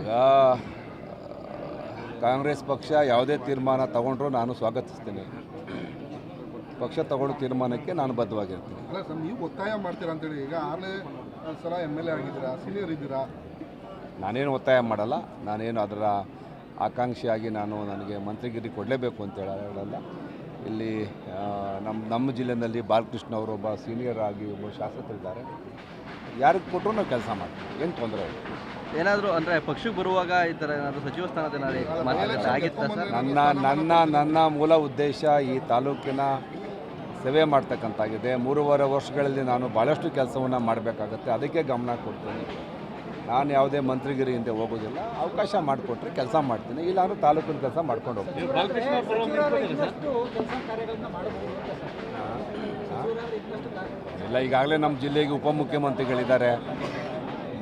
ಈಗ ಕಾಂಗ್ರೆಸ್ ಪಕ್ಷ ಯಾವುದೇ ತೀರ್ಮಾನ ತಗೊಂಡ್ರೂ ನಾನು ಸ್ವಾಗತಿಸ್ತೀನಿ. ಪಕ್ಷ ತಗೊಂಡ ತೀರ್ಮಾನಕ್ಕೆ ನಾನು ಬದ್ಧವಾಗಿರ್ತೀನಿ. ಅಲ್ಲ ಸರ್ ನೀವು ಒತ್ತಾಯ ಮಾಡ್ತೀರಾ ಅಂತೇಳಿ ಈಗ ಆರನೇ ಸಲ ಎಂ ಎಲ್ ಎ ಆಗಿದ್ದೀರಾ ಸೀನಿಯರ್ ಇದ್ದೀರಾ? ನಾನೇನು ಒತ್ತಾಯ ಮಾಡಲ್ಲ ನಾನೇನು ಅದರ ಆಕಾಂಕ್ಷಿಯಾಗಿ ನಾನು ನನಗೆ ಮಂತ್ರಿಗಿರಿ ಕೊಡಲೇಬೇಕು ಅಂತ ಹೇಳಲ್ಲ. ಇಲ್ಲಿ ನಮ್ಮ ನಮ್ಮ ಜಿಲ್ಲೆಯಲ್ಲಿ ಬಾಲಕೃಷ್ಣ ಅವರು ಒಬ್ಬ ಸೀನಿಯರ್ ಆಗಿ ಒಬ್ಬ ಶಾಸಕರಿದ್ದಾರೆ. ಯಾರಿಗೆ ಕೊಟ್ಟರು ನಾವು ಕೆಲಸ ಮಾಡ್ತೀವಿ. ಏನು ತೊಂದರೆ ಇಲ್ಲ. ಏನಾದರೂ ಅಂದರೆ ಪಕ್ಷಕ್ಕೆ ಬರುವಾಗ ಈ ಥರ ಏನಾದರೂ ಸಚಿವ ಸ್ಥಾನದ ಆಗಿತ್ತಾ ಸರ್? ನನ್ನ ನನ್ನ ನನ್ನ ಮೂಲ ಉದ್ದೇಶ ಈ ತಾಲೂಕಿನ ಸೇವೆ ಮಾಡ್ತಕ್ಕಂತಾಗಿದೆ. ಮೂರುವರೆ ವರ್ಷಗಳಲ್ಲಿ ನಾನು ಭಾಳಷ್ಟು ಕೆಲಸವನ್ನು ಮಾಡಬೇಕಾಗತ್ತೆ. ಅದಕ್ಕೆ ಗಮನ ಕೊಡ್ತೀನಿ. ನಾನು ಯಾವುದೇ ಮಂತ್ರಿಗಿರಿ ಹಿಂದೆ ಹೋಗೋದಿಲ್ಲ. ಅವಕಾಶ ಮಾಡಿಕೊಟ್ರೆ ಕೆಲಸ ಮಾಡ್ತೀನಿ. ಇಲ್ಲಾಂದ್ರೆ ತಾಲೂಕಿನ ಕೆಲಸ ಮಾಡ್ಕೊಂಡು ಹೋಗ್ತೀನಿ. ಅಂತ ಇಲ್ಲ ಈಗಾಗಲೇ ನಮ್ಮ ಜಿಲ್ಲೆಗೆ ಉಪಮುಖ್ಯಮಂತ್ರಿಗಳಿದ್ದಾರೆ.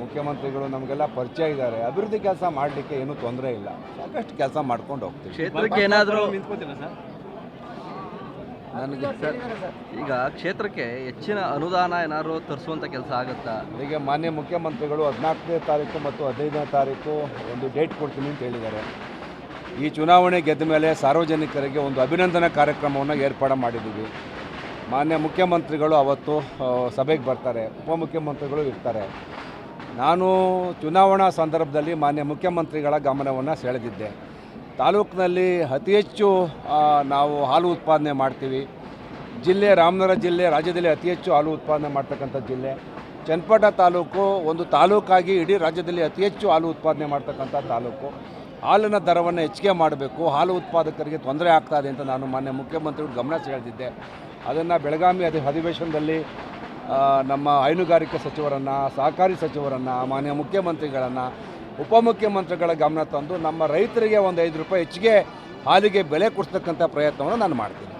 ಮುಖ್ಯಮಂತ್ರಿಗಳು ನಮಗೆಲ್ಲ ಪರಿಚಯ ಇದ್ದಾರೆ. ಅಭಿವೃದ್ಧಿ ಕೆಲಸ ಮಾಡಲಿಕ್ಕೆ ಏನೂ ತೊಂದರೆ ಇಲ್ಲ. ಸಾಕಷ್ಟು ಕೆಲಸ ಮಾಡ್ಕೊಂಡು ಹೋಗ್ತೀವಿ. ಕ್ಷೇತ್ರಕ್ಕೆ ಏನಾದರೂ ನನಗೆ ಈಗ ಕ್ಷೇತ್ರಕ್ಕೆ ಹೆಚ್ಚಿನ ಅನುದಾನ ಏನಾದ್ರು ತರಿಸುವಂಥ ಕೆಲಸ ಆಗುತ್ತಾ? ಈಗ ಮಾನ್ಯ ಮುಖ್ಯಮಂತ್ರಿಗಳು ಹದಿನಾಲ್ಕನೇ ತಾರೀಕು ಮತ್ತು ಹದಿನೈದನೇ ತಾರೀಕು ಒಂದು ಡೇಟ್ ಕೊಡ್ತೀನಿ ಅಂತ ಹೇಳಿದ್ದಾರೆ. ಈ ಚುನಾವಣೆ ಗೆದ್ದ ಮೇಲೆ ಸಾರ್ವಜನಿಕರಿಗೆ ಒಂದು ಅಭಿನಂದನಾ ಕಾರ್ಯಕ್ರಮವನ್ನು ಏರ್ಪಾಡು ಮಾಡಿದ್ದೀವಿ. ಮಾನ್ಯ ಮುಖ್ಯಮಂತ್ರಿಗಳು ಅವತ್ತು ಸಭೆಗೆ ಬರ್ತಾರೆ, ಉಪಮುಖ್ಯಮಂತ್ರಿಗಳು ಇರ್ತಾರೆ. ನಾನು ಚುನಾವಣಾ ಸಂದರ್ಭದಲ್ಲಿ ಮಾನ್ಯ ಮುಖ್ಯಮಂತ್ರಿಗಳ ಗಮನವನ್ನು ಸೆಳೆದಿದ್ದೆ. ತಾಲೂಕಿನಲ್ಲಿ ಅತಿ ಹೆಚ್ಚು ನಾವು ಹಾಲು ಉತ್ಪಾದನೆ ಮಾಡ್ತೀವಿ. ಜಿಲ್ಲೆ, ರಾಮನಗರ ಜಿಲ್ಲೆ, ರಾಜ್ಯದಲ್ಲಿ ಅತಿ ಹೆಚ್ಚು ಹಾಲು ಉತ್ಪಾದನೆ ಮಾಡ್ತಕ್ಕಂಥ ಜಿಲ್ಲೆ. ಚನ್ನಪಟ್ಟ ತಾಲೂಕು ಒಂದು ತಾಲೂಕಾಗಿ ಇಡೀ ರಾಜ್ಯದಲ್ಲಿ ಅತಿ ಹೆಚ್ಚು ಹಾಲು ಉತ್ಪಾದನೆ ಮಾಡ್ತಕ್ಕಂಥ ತಾಲೂಕು. ಹಾಲಿನ ದರವನ್ನು ಹೆಚ್ಚಿಗೆ ಮಾಡಬೇಕು. ಹಾಲು ಉತ್ಪಾದಕರಿಗೆ ತೊಂದರೆ ಆಗ್ತಾ ಇದೆ ಅಂತ ನಾನು ಮಾನ್ಯ ಮುಖ್ಯಮಂತ್ರಿಗಳು ಗಮನ ಸೆಳೆದಿದ್ದೆ. ಅದನ್ನು ಬೆಳಗಾವಿ ಅಧಿ, ಅಧಿವೇಶನದಲ್ಲಿ ನಮ್ಮ ಹೈನುಗಾರಿಕೆ ಸಚಿವರನ್ನು, ಸಹಕಾರಿ ಸಚಿವರನ್ನು, ಮಾನ್ಯ ಮುಖ್ಯಮಂತ್ರಿಗಳನ್ನು ಉಪಮುಖ್ಯಮಂತ್ರಿಗಳ ಗಮನ ತಂದು ನಮ್ಮ ರೈತರಿಗೆ ಒಂದು ಐದು ರೂಪಾಯಿ ಹೆಚ್ಚಿಗೆ ಹಾಲಿಗೆ ಬೆಲೆ ಕೊಡಿಸ್ತಕ್ಕಂಥ ಪ್ರಯತ್ನವನ್ನು ನಾನು ಮಾಡ್ತೀನಿ.